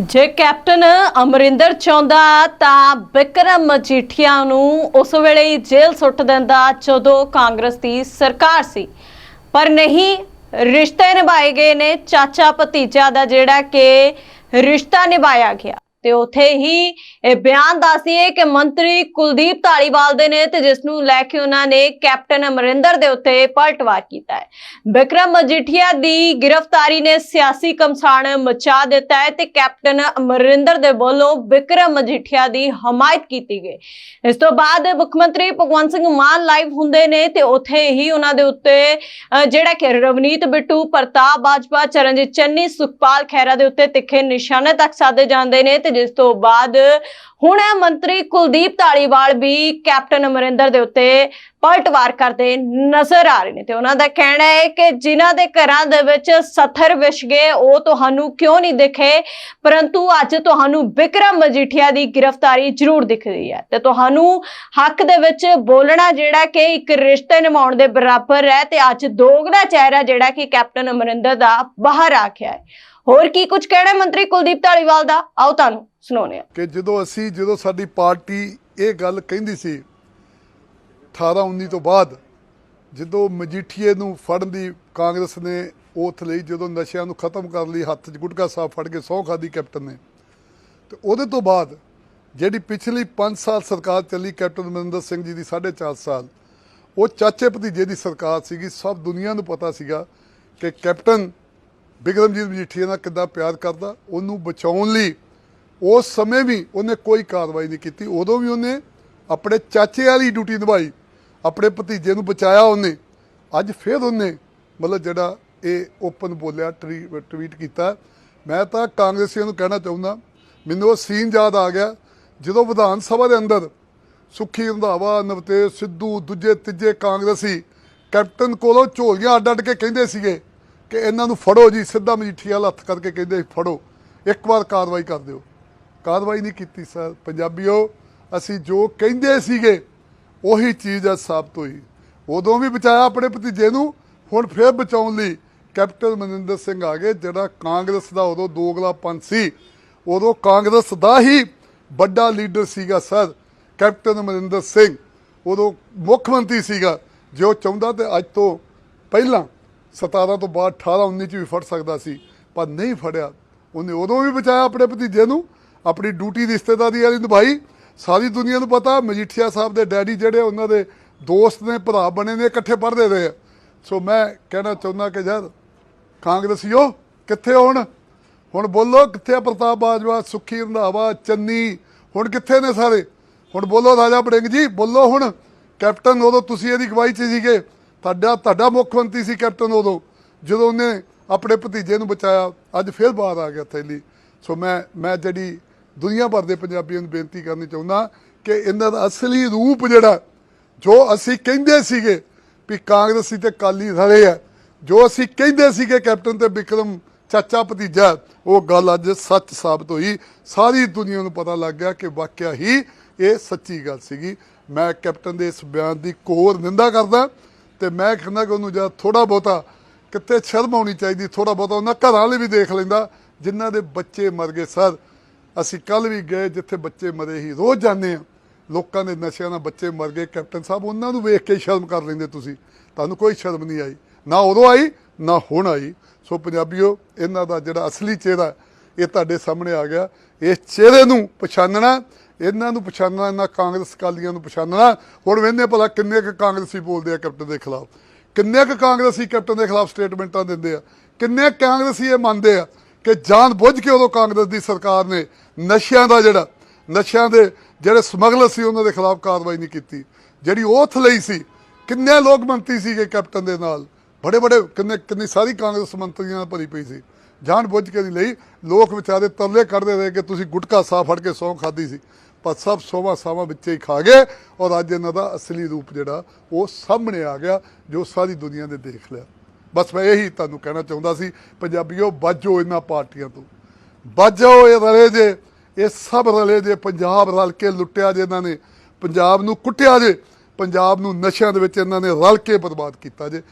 ਜੇ ਕੈਪਟਨ ਅਮਰਿੰਦਰ ਚਾਹੁੰਦਾ ਤਾਂ ਬਿਕਰਮ ਮਜੀਠੀਆ ਨੂੰ ਉਸ ਵੇਲੇ ਹੀ ਜੇਲ੍ਹ ਸੁੱਟ ਦਿੰਦਾ ਜਦੋਂ ਕਾਂਗਰਸ ਦੀ ਸਰਕਾਰ ਸੀ। ਪਰ ਨਹੀਂ, ਰਿਸ਼ਤੇ ਨਿਭਾਏ ਗਏ ਨੇ। ਚਾਚਾ ਭਤੀਜਾ ਦਾ ਜਿਹੜਾ ਕਿ ਰਿਸ਼ਤਾ ਨਿਭਾਇਆ ਗਿਆ। ਤੇ ਉਥੇ ਹੀ ਇਹ ਬਿਆਨ ਦੱਸਦੀਏ ਕਿ ਮੰਤਰੀ ਕੁਲਦੀਪ ਧਾਲੀਵਾਲ ਦੇ ਨੇ ਤੇ ਜਿਸ ਨੂੰ ਲੈ ਕੇ ਉਹਨਾਂ ਨੇ ਕੈਪਟਨ ਅਮਰਿੰਦਰ ਦੇ ਉੱਤੇ ਪਲਟਵਾਰ ਕੀਤਾ ਹੈ। ਵਿਕਰਮ ਮਜੀਠੀਆ ਦੀ ਗ੍ਰਿਫਤਾਰੀ ਨੇ ਸਿਆਸੀ ਕਮਸਾਨ ਮਚਾ ਦਿੱਤਾ ਹੈ ਤੇ ਕੈਪਟਨ ਅਮਰਿੰਦਰ ਦੇ ਵੱਲੋਂ ਵਿਕਰਮ ਮਜੀਠੀਆ ਦੀ ਹਮਾਇਤ ਕੀਤੀ ਗਈ। ਇਸ ਤੋਂ ਬਾਅਦ ਮੁੱਖ ਮੰਤਰੀ ਭਗਵੰਤ ਸਿੰਘ ਮਾਨ ਲਾਈਵ ਹੁੰਦੇ ਨੇ ਤੇ ਉੱਥੇ ਹੀ ਉਹਨਾਂ ਦੇ ਉੱਤੇ ਜਿਹੜਾ ਕਿ ਰਵਨੀਤ ਬਿੱਟੂ, ਪ੍ਰਤਾਪ ਬਾਜਵਾ, ਚਰਨਜੀਤ ਚੰਨੀ, ਸੁਖਪਾਲ ਖਹਿਰਾ ਦੇ ਉੱਤੇ ਤਿੱਖੇ ਨਿਸ਼ਾਨੇ ਤੱਕ ਸਾਦੇ ਜਾਂਦੇ ਨੇ ਤੇ ਜਿਸ ਤੋਂ ਬਾਅਦ ਹੁਣ ਇਹ ਮੰਤਰੀ ਕੁਲਦੀਪ ਢਾਲੀਵਾਲ ਵੀ ਕੈਪਟਨ ਅਮਰਿੰਦਰ ਦੇ ਉੱਤੇ ਪਲਟਵਾਰ ਕਰਦੇ ਨਜ਼ਰ ਆ ਰਹੇ ਨੇ ਤੇ ਉਹਨਾਂ ਦਾ ਕਹਿਣਾ ਹੈ ਕਿ ਜਿਨ੍ਹਾਂ ਦੇ ਘਰਾਂ ਦੇ ਵਿੱਚ ਸੱਥਰ ਵਿਛ ਗਏ, ਉਹ ਤੁਹਾਨੂੰ ਕਿਉਂ ਨਹੀਂ ਦਿਖੇ? ਪਰੰਤੂ ਅੱਜ ਤੁਹਾਨੂੰ ਵਿਕਰਮ ਮਜੀਠੀਆ ਦੀ ਗ੍ਰਿਫਤਾਰੀ ਜ਼ਰੂਰ ਦਿਖ ਰਹੀ ਹੈ ਤੇ ਤੁਹਾਨੂੰ ਹੱਕ ਦੇ ਵਿੱਚ ਬੋਲਣਾ ਜਿਹੜਾ ਕਿ ਇੱਕ ਰਿਸ਼ਤੇ ਨਿਭਾਉਣ ਦੇ ਬਰਾਬਰ ਹੈ ਤੇ ਅੱਜ ਦੋਗਲਾ ਚਿਹਰਾ ਜਿਹੜਾ ਕਿ ਕੈਪਟਨ ਅਮਰਿੰਦਰ ਦਾ ਬਾਹਰ ਆ ਗਿਆ ਹੈ। ਹੋਰ ਕੀ ਕੁਝ ਕਹਿਣਾ ਮੰਤਰੀ ਕੁਲਦੀਪ ਢਾਲੀਵਾਲ ਦਾ? ਆਓ ਤੁਹਾਨੂੰ। ਸੁਣਾਉਂਦੇ ਹਾਂ। ਕਿ ਜਦੋਂ ਅਸੀਂ, ਜਦੋਂ ਸਾਡੀ ਪਾਰਟੀ ਇਹ ਗੱਲ ਕਹਿੰਦੀ ਸੀ 18 19 ਤੋਂ ਬਾਅਦ, ਜਦੋਂ ਮਜੀਠੀਏ ਨੂੰ ਫੜਨ ਦੀ ਕਾਂਗਰਸ ਨੇ oath ਲਈ, ਜਦੋਂ ਨਸ਼ਿਆਂ ਨੂੰ ਖਤਮ ਕਰ ਲਈ ਹੱਥ 'ਚ ਗੁਟਕਾ ਸਾਹਿਬ ਫੜ ਕੇ ਸਹੁੰ ਖਾਦੀ ਕੈਪਟਨ ਨੇ, ਤੇ ਉਹਦੇ ਤੋਂ ਬਾਅਦ ਜਿਹੜੀ ਪਿਛਲੀ 5 ਸਾਲ ਸਰਕਾਰ ਚੱਲੀ ਕੈਪਟਨ ਅਮਰਿੰਦਰ ਸਿੰਘ ਜੀ ਦੀ 4.5 ਸਾਲ, ਉਹ ਚਾਚੇ ਭਤੀਜੇ ਦੀ ਸਰਕਾਰ ਸੀਗੀ। ਸਭ ਦੁਨੀਆ ਨੂੰ ਪਤਾ ਸੀਗਾ ਕਿ ਕੈਪਟਨ ਬਿਕਰਮਜੀਤ ਮਜੀਠੀਆ ਨਾਲ ਕਿੱਦਾਂ ਪਿਆਰ ਕਰਦਾ, ਉਹਨੂੰ ਬਚਾਉਣ ਲਈ ਉਸ ਸਮੇਂ ਵੀ ਉਹਨੇ ਕੋਈ ਕਾਰਵਾਈ ਨਹੀਂ ਕੀਤੀ। ਉਦੋਂ ਵੀ ਉਹਨੇ ਆਪਣੇ ਚਾਚੇ ਵਾਲੀ ਡਿਊਟੀ ਨਿਭਾਈ ਆਪਣੇ ਭਤੀਜੇ ਨੂੰ ਬਚਾਇਆ ਉਹਨੇ। ਅੱਜ ਫਿਰ ਉਹਨੇ ਮਤਲਬ ਜਿਹੜਾ ਇਹ ਓਪਨ ਬੋਲਿਆ ਟਰੀ- ਟਵੀਟ ਕੀਤਾ। ਮੈਂ ਤਾਂ ਕਾਂਗਰਸੀਆਂ ਨੂੰ ਕਹਿਣਾ ਚਾਹੁੰਦਾ ਮੈਨੂੰ ਉਹ ਸੀਨ ਯਾਦ ਆ ਗਿਆ ਜਦੋਂ ਵਿਧਾਨ ਸਭਾ ਦੇ ਅੰਦਰ ਸੁੱਖੀ ਰੰਧਾਵਾ ਨਵਤੇਜ ਸਿੱਧੂ ਦੂਜੇ ਤੀਜੇ ਕਾਂਗਰਸੀ ਕੈਪਟਨ ਕੋਲੋਂ ਝੋਲੀਆਂ ਅੱਡ ਅੱਡ ਕੇ ਕਹਿੰਦੇ ਸੀਗੇ ਕਿ ਇਹਨਾਂ ਨੂੰ ਫੜੋ ਜੀ ਸਿੱਧਾ ਮਜੀਠੀਆ ਵਾਲਾ ਹੱਥ ਕਰਕੇ ਕਹਿੰਦੇ ਸੀ, ਫੜੋ। ਇੱਕ ਵਾਰ ਕਾਰਵਾਈ ਕਰ ਦਿਓ। ਕਾਰਵਾਈ ਨਹੀਂ ਕੀਤੀ ਸਰ। ਪੰਜਾਬੀਓ, ਅਸੀਂ ਜੋ ਕਹਿੰਦੇ ਸੀਗੇ, ਉਹੀ ਚੀਜ਼ ਅੱਜ ਸਾਬਤ ਹੋਈ। ਉਦੋਂ ਵੀ ਬਚਾਇਆ ਆਪਣੇ ਭਤੀਜੇ ਨੂੰ, ਹੁਣ ਫੇਰ ਬਚਾਉਣ ਲਈ ਕੈਪਟਨ ਮਨਿੰਦਰ ਸਿੰਘ ਆ ਗਏ, ਜਿਹੜਾ ਕਾਂਗਰਸ ਦਾ ਉਦੋਂ ਦੋਗਲਾਪਨ ਸੀ। ਉਦੋਂ ਕਾਂਗਰਸ ਦਾ ਹੀ ਵੱਡਾ ਲੀਡਰ ਸੀਗਾ ਸਰ, ਕੈਪਟਨ ਅਮਰਿੰਦਰ ਸਿੰਘ। ਉਦੋਂ ਮੁੱਖ ਮੰਤਰੀ ਸੀਗਾ, ਜੇ ਉਹ ਚਾਹੁੰਦਾ ਤੇ ਅੱਜ ਤੋਂ ਪਹਿਲਾਂ 17 ਤੋਂ ਬਾਅਦ 18 19 ਚ ਵੀ ਫੜ ਸਕਦਾ ਸੀ, ਪਰ ਨਹੀਂ ਫੜਿਆ। ਉਹਨੇ ਉਦੋਂ ਵੀ ਬਚਾਇਆ ਆਪਣੇ ਭਤੀਜੇ ਨੂੰ ਆਪਣੀ ਡਿਊਟੀ ਰਿਸ਼ਤੇਦਾਰੀ ਵਾਲੀ ਨਿਭਾਈ। ਸਾਰੀ ਦੁਨੀਆ ਨੂੰ ਪਤਾ, ਮਜੀਠੀਆ ਸਾਹਿਬ ਦੇ ਡੈਡੀ ਜਿਹੜੇ, ਉਹਨਾਂ ਦੇ ਦੋਸਤ ਨੇ, ਭਰਾ ਬਣੇ ਨੇ, ਇਕੱਠੇ ਪੜ੍ਹਦੇ ਰਹੇ। ਆ। ਸੋ ਮੈਂ ਕਹਿਣਾ ਚਾਹੁੰਦਾ ਕਿ ਯਾਰ, ਕਾਂਗਰਸੀਓ, ਕਿੱਥੇ ਹੋਣ? ਹੁਣ ਬੋਲੋ ਕਿੱਥੇ ਆ ਪ੍ਰਤਾਪ ਬਾਜਵਾ, ਸੁੱਖੀ, ਰੰਧਾਵਾ, ਚੰਨੀ? ਹੁਣ ਕਿੱਥੇ ਨੇ ਸਾਰੇ? ਹੁਣ ਬੋਲੋ ਰਾਜਾ ਬੜਿੰਗ ਜੀ, ਬੋਲੋ ਹੁਣ। ਕੈਪਟਨ ਉਦੋਂ ਤੁਸੀਂ ਇਹਦੀ ਅਗਵਾਈ 'ਚ ਸੀਗੇ। ਤੁਹਾਡਾ ਤੁਹਾਡਾ ਮੁੱਖ ਮੰਤਰੀ ਸੀ ਕੈਪਟਨ ਉਦੋਂ। ਜਦੋਂ ਉਹਨੇ ਆਪਣੇ ਭਤੀਜੇ ਨੂੰ ਬਚਾਇਆ, ਅੱਜ ਫਿਰ ਬਾਹਰ ਆ ਗਿਆ ਥੈਲੀ। ਸੋ ਮੈਂ ਮੈਂ ਜਿਹੜੀ ਦੁਨੀਆ ਭਰ ਦੇ ਪੰਜਾਬੀਆਂ ਨੂੰ ਬੇਨਤੀ ਕਰਨੀ ਚਾਹੁੰਦਾ ਕਿ ਇਹਨਾਂ ਦਾ ਅਸਲੀ ਰੂਪ ਜਿਹੜਾ, ਜੋ ਅਸੀਂ ਕਹਿੰਦੇ ਸੀਗੇ ਵੀ ਕਾਂਗਰਸੀ ਤੇ ਕਾਲੀ ਰਲੇ ਆ, ਜੋ ਅਸੀਂ ਕਹਿੰਦੇ ਸੀਗੇ ਕੈਪਟਨ ਤੇ ਵਿਕਰਮ ਚਾਚਾ ਭਤੀਜਾ, ਉਹ ਗੱਲ ਅੱਜ ਸੱਚ ਸਾਬਤ ਹੋਈ। ਸਾਰੀ ਦੁਨੀਆ ਨੂੰ ਪਤਾ ਲੱਗ ਗਿਆ ਕਿ ਵਾਕਿਆ ਹੀ ਇਹ ਸੱਚੀ ਗੱਲ ਸੀਗੀ। ਮੈਂ ਕੈਪਟਨ ਦੇ ਇਸ ਬਿਆਨ ਦੀ ਕੋਰ ਨਿੰਦਾ ਕਰਦਾ ਤੇ ਮੈਂ ਕਹਿੰਦਾ ਕਿ ਉਹਨੂੰ ਜਦ ਥੋੜਾ ਬਹੁਤਾ ਕਿਤੇ ਸ਼ਰਮ ਆਉਣੀ ਚਾਹੀਦੀ ਥੋੜਾ ਬਹੁਤਾ ਉਹਨਾਂ ਘਰਾਂ ਲਈ ਵੀ ਦੇਖ ਲੈਂਦਾ, ਜਿਨ੍ਹਾਂ ਦੇ ਬੱਚੇ ਮਰ ਗਏ ਸਰ। ਅਸੀਂ ਕੱਲ ਵੀ ਗਏ ਜਿੱਥੇ ਬੱਚੇ ਮਰੇ ਹੀ ਰੋਜ਼ ਜਾਂਦੇ ਆ ਲੋਕਾਂ ਦੇ ਨਸ਼ਿਆਂ ਨਾਲ ਬੱਚੇ ਮਰ ਗਏ, ਕੈਪਟਨ ਸਾਹਿਬ, ਉਹਨਾਂ ਨੂੰ ਵੇਖ ਕੇ ਸ਼ਰਮ ਕਰ ਲੈਂਦੇ ਤੁਸੀਂ। ਤੁਹਾਨੂੰ ਕੋਈ ਸ਼ਰਮ ਨਹੀਂ ਆਈ। ਨਾ ਉਦੋਂ ਆਈ, ਨਾ ਹੁਣ ਆਈ। ਸੋ ਪੰਜਾਬੀਓ, ਇਹਨਾਂ ਦਾ ਜਿਹੜਾ ਅਸਲੀ ਚਿਹਰਾ, ਇਹ ਤੁਹਾਡੇ ਸਾਹਮਣੇ ਆ ਗਿਆ। ਇਸ ਚਿਹਰੇ ਨੂੰ ਪਛਾਣਨਾ ਇਹਨਾਂ ਨੂੰ ਪਛਾਣਨਾ ਇਹਨਾਂ ਕਾਂਗਰਸ ਕਾਲੀਆਂ ਨੂੰ ਪਛਾਣਨਾ ਹੁਣ ਵੇਖਦੇ ਭਲਾ ਕਿੰਨੇ ਕੁ ਕਾਂਗਰਸੀ ਬੋਲਦੇ ਆ ਕੈਪਟਨ ਦੇ ਖਿਲਾਫ। ਕਿੰਨੇ ਕੁ ਕਾਂਗਰਸੀ ਕੈਪਟਨ ਦੇ ਖਿਲਾਫ ਸਟੇਟਮੈਂਟਾਂ ਦਿੰਦੇ ਆ। ਕਿੰਨੇ ਕਾਂਗਰਸੀ ਇਹ ਮੰਨਦੇ ਆ। ਕਿ ਜਾਣ ਬੁੱਝ ਕੇ ਉਦੋਂ ਕਾਂਗਰਸ ਦੀ ਸਰਕਾਰ ਨੇ ਨਸ਼ਿਆਂ ਦਾ ਜਿਹੜਾ, ਨਸ਼ਿਆਂ ਦੇ ਜਿਹੜੇ ਸਮਗਲਰ ਸੀ ਉਹਨਾਂ ਦੇ ਖਿਲਾਫ ਕਾਰਵਾਈ ਨਹੀਂ ਕੀਤੀ। ਜਿਹੜੀ oath ਲਈ ਸੀ, ਕਿੰਨੇ ਲੋਕ ਮੰਤਰੀ ਸੀਗੇ ਕੈਪਟਨ ਦੇ ਨਾਲ? ਬੜੇ ਬੜੇ, ਕਿੰਨੇ, ਕਿੰਨੀ ਸਾਰੀ ਕਾਂਗਰਸ ਮੰਤਰੀਆਂ ਨਾਲ ਭਰੀ ਪਈ ਸੀ। ਜਾਣ ਬੁੱਝ ਕੇ ਨਹੀਂ ਲਈ। ਲੋਕ ਵਿਚਾਰੇ ਤਰਲੇ ਕੱਢਦੇ ਰਹੇ ਕਿ ਤੁਸੀਂ ਗੁਟਕਾ ਸਾਹ ਫੜ ਕੇ ਸੌਂ ਖਾਦੀ ਸੀ। ਪਰ ਸਭ ਸੋਵਾ ਸਾਵਾ ਵਿੱਚ ਹੀ ਖਾ ਗਏ ਔਰ ਅੱਜ ਇਹਨਾਂ ਦਾ ਅਸਲੀ ਰੂਪ ਜਿਹੜਾ, ਉਹ ਸਾਹਮਣੇ ਆ ਗਿਆ, ਜੋ ਸਾਰੀ ਦੁਨੀਆ ਨੇ ਦੇਖ ਲਿਆ। ਬਸ ਮੈਂ ਇਹੀ ਤੁਹਾਨੂੰ ਕਹਿਣਾ ਚਾਹੁੰਦਾ ਸੀ, ਪੰਜਾਬੀਓ ਵੱਜੋ ਇਹਨਾਂ ਪਾਰਟੀਆਂ ਤੋਂ। ਬਾਜੋ ਇਹ ਰਲੇ ਜੇ, ਇਹ ਸਭ ਰਲੇ ਜੇ, ਪੰਜਾਬ ਰਲ ਕੇ ਲੁੱਟਿਆ ਜੇ ਇਹਨਾਂ ਨੇ, ਪੰਜਾਬ ਨੂੰ ਕੁੱਟਿਆ ਜੇ, ਪੰਜਾਬ ਨੂੰ ਨਸ਼ਿਆਂ ਦੇ ਵਿੱਚ ਇਹਨਾਂ ਨੇ ਰਲ ਕੇ ਬਰਬਾਦ ਕੀਤਾ ਜੇ।